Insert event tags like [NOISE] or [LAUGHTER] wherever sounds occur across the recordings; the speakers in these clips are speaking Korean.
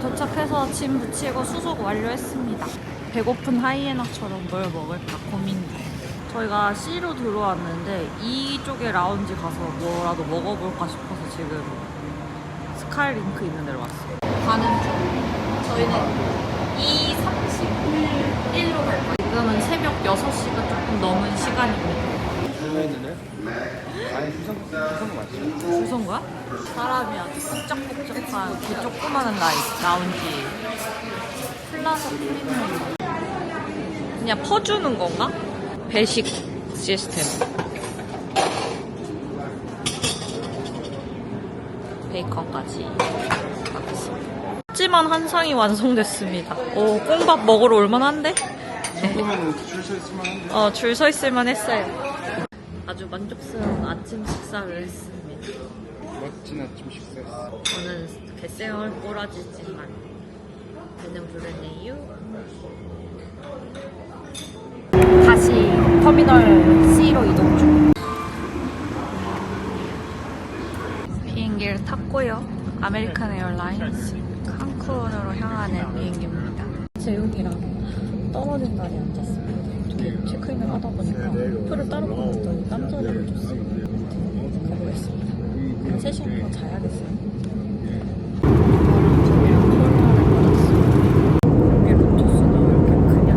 도착해서 짐 붙이고 수속 완료했습니다. 배고픈 하이에나처럼 뭘 먹을까 고민 중. 저희가 C로 들어왔는데 이쪽에 라운지 가서 뭐라도 먹어볼까 싶어서 지금 스카이링크 있는 데로 왔어요. 가는 중. 저희는 2.31로 갈 거예요. 지금은 새벽 6시가 조금 넘은 시간입니다. 있는데? 아니 주성 주성? 줄선 거야? 사람이 아주 복작복작한 그 조그마한 라이, 라운지 플라자 프리미엄 그냥 퍼주는 건가? 배식 시스템 베이컨까지 하겠습니다 하지만 한 상이 완성됐습니다 오 꽁밥 먹으러 올만한데? 그러면 줄 서 있으면 한데. 어, 줄 서 있을만 했어요 아주 만족스러운 아침 식사를 했습니다 멋진 아침 식사했어. 저는 개쌩얼 꼬라지지만 배는 부르네요. 다시 터미널 C로 이동 중. 비행기를 탔고요. 아메리칸 에어라인스 칸쿤으로 향하는 비행기입니다. 재욱이랑 떨어진 자리에. 어떻게 체크인을 하다 보니까 표를 따로 딴 자리를 줬어요. 가보겠습니다. 한 3시간 더 자야겠어요. 이게 로투스는 왜 이렇게 크냐?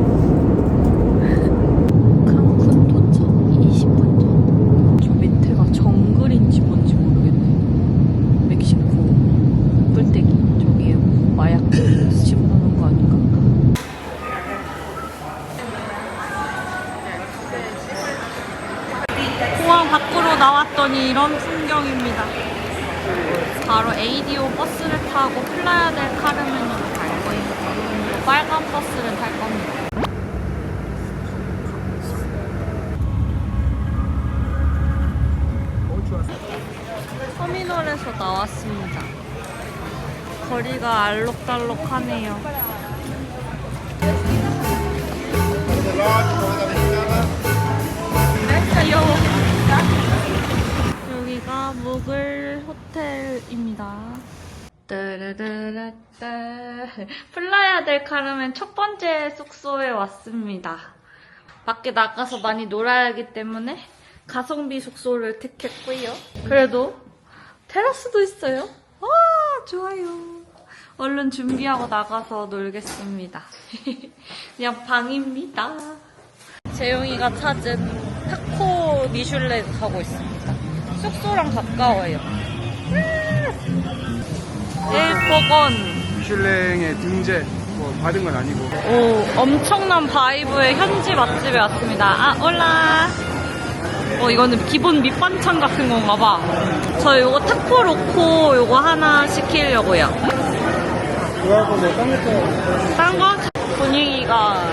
칸쿤 도착 20분 전. 저 밑에가 정글인지 뭔지 모르겠네. 멕시코 뿔떼기. 저기에 마약 집어넣는 거 아닌가? 공항 밖으로 나왔더니 이런 풍경입니다. 바로 ADO 버스를 타고 플라야 델 카르멘으로 갈 거예요. 빨간 버스를 탈 겁니다. 터미널에서 나왔습니다. 거리가 알록달록하네요. 안녕하세요. 여기가 묵을 호텔입니다. 따르르르따. 플라야 델 카르멘 첫 번째 숙소에 왔습니다. 밖에 나가서 많이 놀아야 하기 때문에 가성비 숙소를 택했고요. 그래도 테라스도 있어요. 와, 좋아요. 얼른 준비하고 나가서 놀겠습니다. [LAUGHS] 그냥 방입니다. 재용이가 찾은 타코 미슐레 가고 있습니다. 숙소랑 가까워요. 일복원. 미슐랭의 등재 뭐 받은 건 아니고. 오, 엄청난 바이브의 현지 맛집에 왔습니다. 아, 올라. 어, 이거는 기본 밑반찬 같은 건가 봐. 저 요거 타코 로코 요거 하나 시키려고요. 그거 하고 뭐딴 거? 분위기가.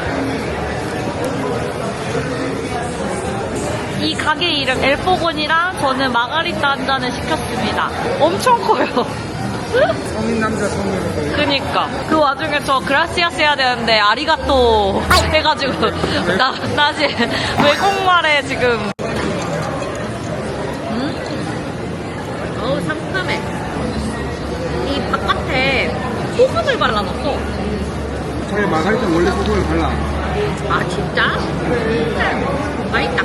이 가게 이름 엘포곤이랑 저는 마가리타 한 잔을 시켰습니다. 엄청 커요. 성인 남자 성녀로 그니까 그 와중에 저 그라시아스 해야 되는데 아리가또 해가지고 나, 나 지금 외국말에 지금 음? 어우 상큼해 이 바깥에 소금을 발라놨어. 저희 마가리타 원래 소금을 발라. 아 진짜? 음, 맛있다.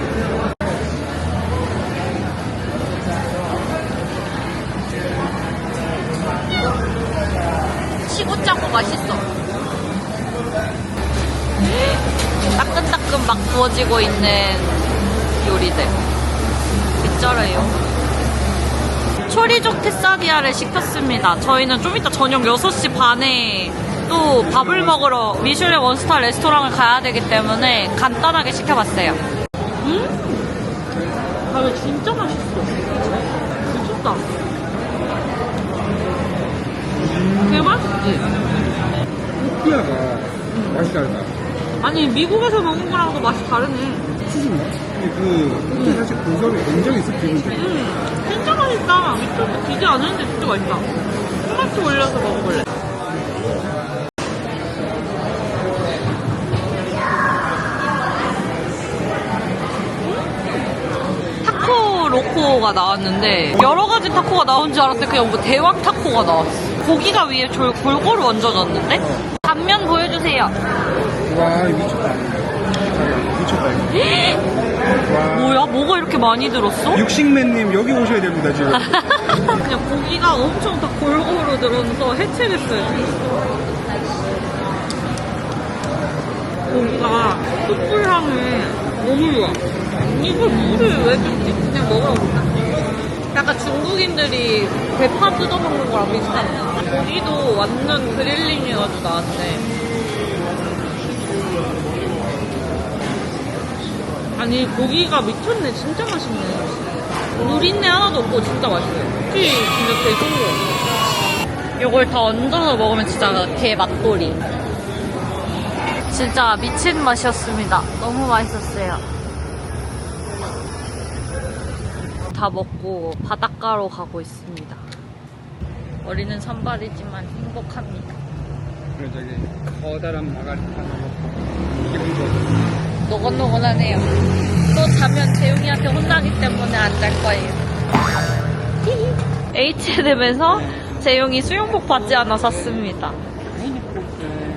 치고 짜고 맛있어. 따끈따끈 막 구워지고 있는 요리들. 밑절해요 초리족 테사디아를 시켰습니다. 저희는 좀 이따 저녁 6시 반에 또 밥을 먹으러 미슐랭 원스타 레스토랑을 가야 되기 때문에 간단하게 시켜봤어요. 음? 아 진짜 맛있어. 미쳤다. 대맛있지? 호피아가 맛이 다르다. 아니 미국에서 먹은 거랑도 맛이 다르네. 치즈인가? 근데 그 호피 사실 고소함이 굉장히 습기는데 음, 진짜 맛있다. 미쳤어. 기지 않았는데 진짜 맛있다. 토마토 올려서 먹어볼래. 타코 로코가 나왔는데 여러 가지 타코가 나온 줄 알았는데 그냥 뭐 대왕 타코가 나왔어. 고기가 위에 졸, 골고루 얹어졌는데? 단면 보여주세요. 와, 이거 미쳤다. 미쳤다, 이거. 와. 뭐야? 뭐가 이렇게 많이 들었어? 육식맨님, 여기 오셔야 됩니다, 지금. [LAUGHS] 그냥 고기가 엄청 다 골고루 들어서 해체됐어요. 고기가 숯불 향이 너무 좋아. 이걸 물을 왜 줬지? 그냥 먹어볼까? 약간 중국인들이 대파 뜯어먹는 거랑 비슷한 고기도 완전 그릴링 해가지고 나왔는 아니 고기가 미쳤네. 진짜 맛있네. 누린내 하나도 없고 진짜 맛있어요. 특히 진짜 되게 좋은 거 이걸 다 얹어서 먹으면 진짜 개 맛돌이. 진짜 미친 맛이었습니다. 너무 맛있었어요. 다 먹고 바닷가로 가고 있습니다. 머리는 산발이지만 행복합니다. 그래, 저기, 커다란 마가리 하나 먹고. 기분 좋아. 노곤노곤하네요. 또 자면 재용이한테 혼나기 때문에 안 잘 거예요. [LAUGHS] H&M에서 재용이 수영복 받지 않아 샀습니다.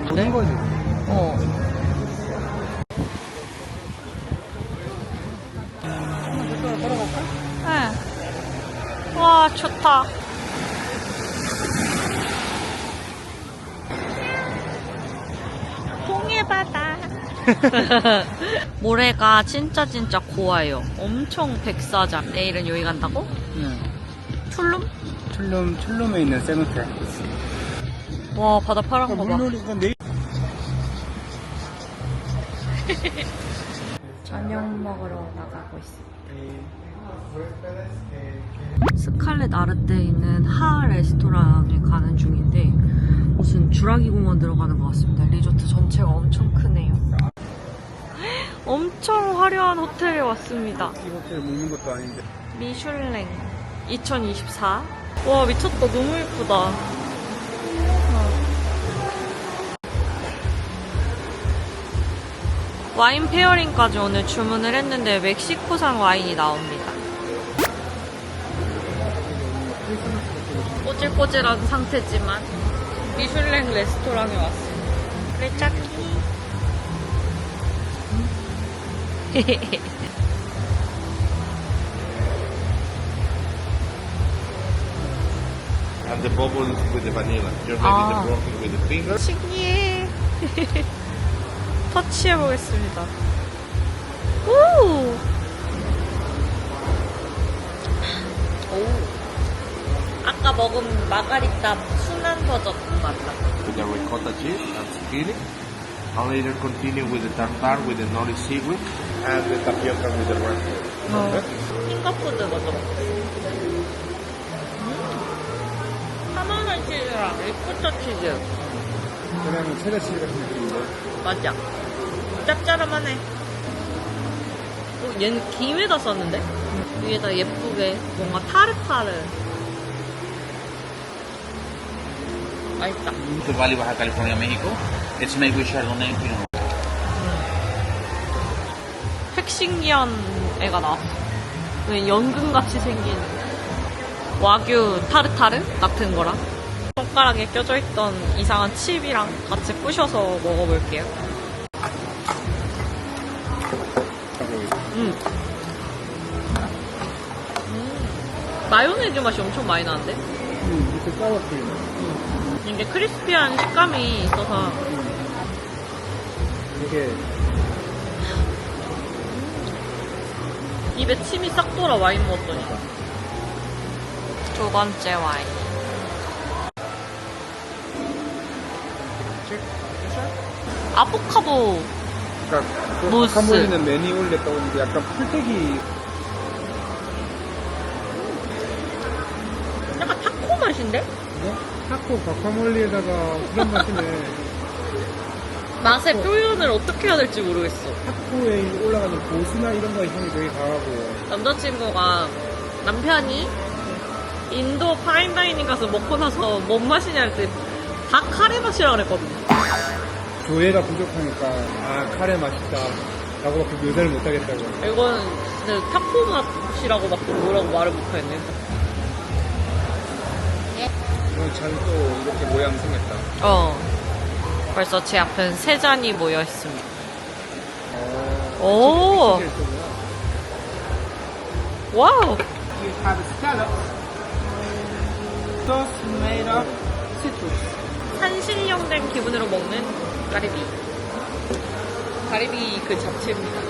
그런 거지. 어. 네. 와, 좋다. [LAUGHS] 모래가 진짜 진짜 고와요. 엄청 백사장. 내일은 여기 간다고? 응. 툴룸? 툴룸, 툴룸에 있는 세노테. 와, 바다 파란 거 봐. 물놀이, 이건 내일. [LAUGHS] 저녁 먹으러 나가고 있습니다. 스칼렛 아르테에 있는 하 레스토랑에 가는 중인데 무슨 주라기 공원 들어가는 것 같습니다. 리조트 전체가 엄청 크네요. 엄청 화려한 호텔에 왔습니다. 이렇게 먹는 것도 아닌데. 미슐랭 2024. 와 미쳤다 너무 예쁘다. 와인 페어링까지 오늘 주문을 했는데 멕시코산 와인이 나옵니다. 꼬질꼬질한 상태지만 미슐랭 레스토랑에 왔습니다. And the bubbles with the vanilla. You're making Ah. the broth with the finger. 신기해. 터치해 보겠습니다. 오! 오. 아까 먹은 마가리타 순한 버전 맞다. with the ricotta cheese and zucchini. And later continue with the tartar with the nori seaweed and the tapioca with the rice. 어. 핑거푸드 먼저 먹고. 음. 하마나 치즈랑 리코타 치즈. 그러면 체다 치즈 같은 느낌인데. 맞아. 짭짤하네. 어, 얘는 김에다 썼는데? 위에다 예쁘게 뭔가 타르타르. 맛있다. It's made with Chardonnay and Pinot Noir. 핵신기한 애가 나왔어. 왜 연근같이 생긴 와규 타르타르 같은 거랑 손가락에 껴져 있던 이상한 칩이랑 같이 부셔서 먹어볼게요. 음. 음. 마요네즈 맛이 엄청 많이 나는데? 음, 밑에 사워크림. 이게 크리스피한 식감이 있어서 이게 입에 침이 싹 돌아 와인 먹었더니 두 번째 와인 아보카도 그러니까 그 무스. 가몰리는 매니올레 떠오르는데 약간 풀떼기 약간 타코 맛인데? 뭐? 타코 과카몰리에다가 그런 맛이네. 맛의 표현을 어떻게 해야 될지 모르겠어 타코에 올라가는 고수나 이런 거의 향이 되게 강하고. 남자친구가 남편이 인도 파인다이닝 가서 먹고 나서 뭔 맛이냐 할 때 다 카레 맛이라 그랬거든요 조예가 부족하니까 아 카레 맛있다 라고 그 묘사를 못하겠다고 이건 진짜 타코 맛이라고 막 뭐라고 말을 못하겠네 오늘 잔또 이렇게 모양 생겼다. 어. 벌써 제 앞엔 세 잔이 모여 있습니다. 어. 오. 와우. You have scallops. Sauce made of citrus. 산신령된 기분으로 먹는 가리비. 가리비 그 자체입니다.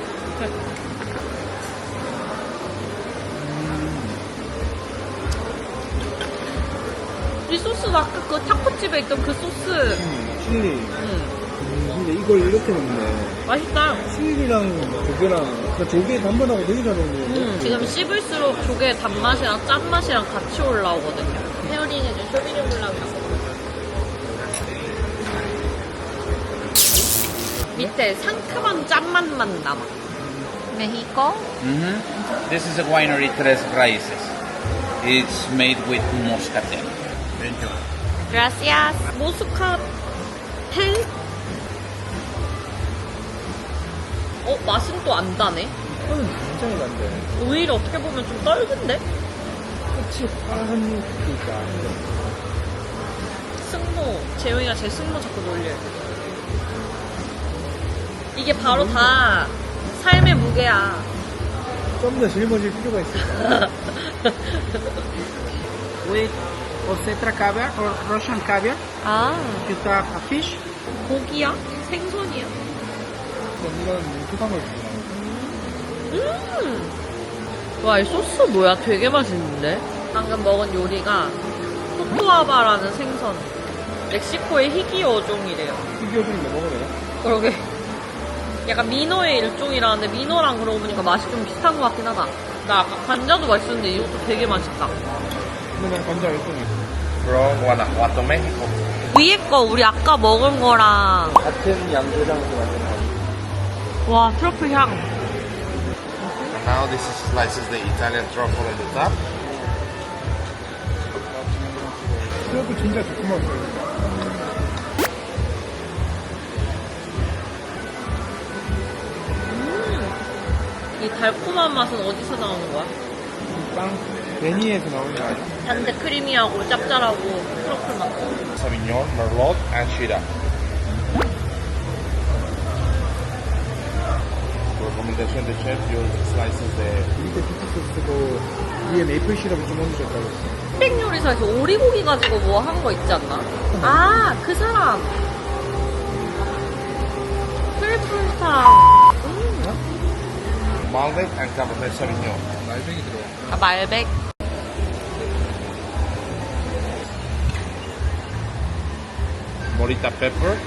이 소스는 아까 그 타코집에 있던 그 소스. 음, 칠리. 음, 음, 근데 이걸 이렇게 먹네. 맛있다. 칠리랑 조개랑 그 조개 단번하고 되게 잘 어울리는데. 음, 지금 씹을수록 조개 단맛이랑 짠맛이랑 같이 올라오거든요. 페어링해준 쇼비뇽 블랑이라고. 밑에 상큼한 짠맛만 남아. 메히코? hmm This is a winery Tres Raíces. It's made with moscatel. Enjoy. Gracias. 모스카 텔? 어, 맛은 또 안 다네. 음, 굉장히 난데. 오히려 어떻게 보면 좀 떨근데? 끝이 파란 그니까. 승모. 재용이가 제 승모 자꾸 놀려요. 이게 바로 다 삶의 무게야. 좀 더 짊어질 필요가 있을까? with Osetra caviar or Russian caviar. 아, You have a fish, 고기야? 생선이야? 수강을 주나? 음! 와, 이 소스 뭐야? 되게 맛있는데? 방금 먹은 요리가 토토아바라는 생선. 멕시코의 희귀 어종이래요. 비교좀 넘어가네요. 그러게. 약간 민어의 일종이라는데 민어랑 그러고 보니까 맛이 좀 비슷한 것 같긴 하다. 나 아까 관자도 맛있었는데 이것도 되게 맛있다. 근데 난 관자 일종이. From Guanajuato, Mexico. 위에 거 우리 아까 먹은 거랑 같은 양조장에서 만든 거. 와 트러플 향. Now this is slices the Italian truffle at the top. 그래도 진짜 좋구만. 이 달콤한 맛은 어디서 나오는 거야? 빵 베니에서 나오는 거 아니야? 단데 크리미하고 짭짤하고 트러플 맛. Sauvignon, Merlot, and Shiraz. Recommendation the chef, you slices the 밑에 피트 소스고 위에 메이플 시럽을 좀 얹으셨다고. 흑백 요리사에서 오리고기 가지고 뭐 한 거 있지 않나? 아, 그 사람. 풀풀탕. 음. Malbec and Cabernet Sauvignon. 말뱅이 들어가. 아, 말백. Morita pepper.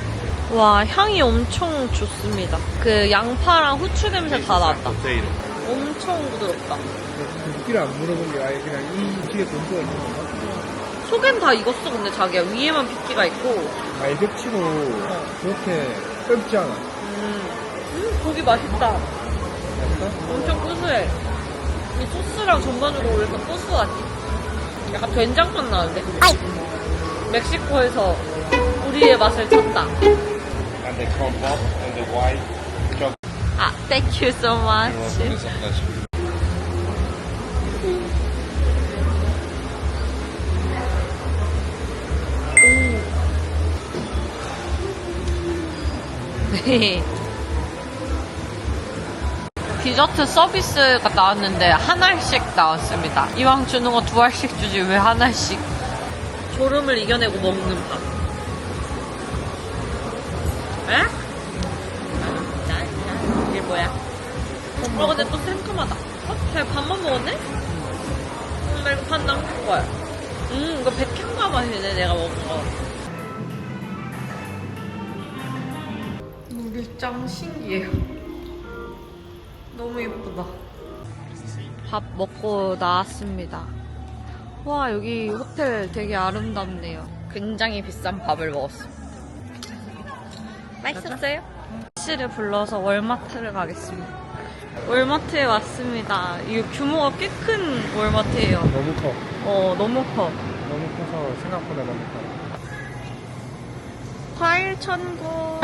와, 향이 엄청 좋습니다. 그 양파랑 후추 냄새 다 나왔다. Potato. 엄청 부드럽다. 굵기를 안 물어본 게 아예 그냥 이 뒤에 돈수가 있는 건가? 속엔 다 익었어, 근데 자기야. 위에만 핏기가 있고. 아예 벽치로 그렇게 넓지 않아. 음, 음 고기 맛있다. 맛있어? 엄청 구수해. 이 소스랑 전반적으로 올려서 고수하지. 약간 된장 맛 나는데? 멕시코에서 우리의 맛을 찾다. And the compote and the white chocolate. 아, thank you so much. It's a pleasure. 네. 디저트 서비스가 나왔는데 한 알씩 나왔습니다. 이왕 주는 거 두 알씩 주지 왜 한 알씩? 졸음을 이겨내고 먹는 밥. 에? 이게 뭐야? 어, 근데 또 생큼하다. 어? 잘 밥만 먹었네? 음, 나 이거 반 남길 거야. 음, 이거 백향가 맛이네, 내가 먹은 거. 물장 신기해요. 너무 예쁘다. 밥 먹고 나왔습니다. 와, 여기 호텔 되게 아름답네요. 굉장히 비싼 밥을 먹었습니다. 맛있었어요? 씨를 불러서 월마트를 가겠습니다. 월마트에 왔습니다. 이 규모가 꽤 큰 월마트예요. 너무 커. 어, 너무 커. 너무 커서 생각보다 너무 커. 과일 천국.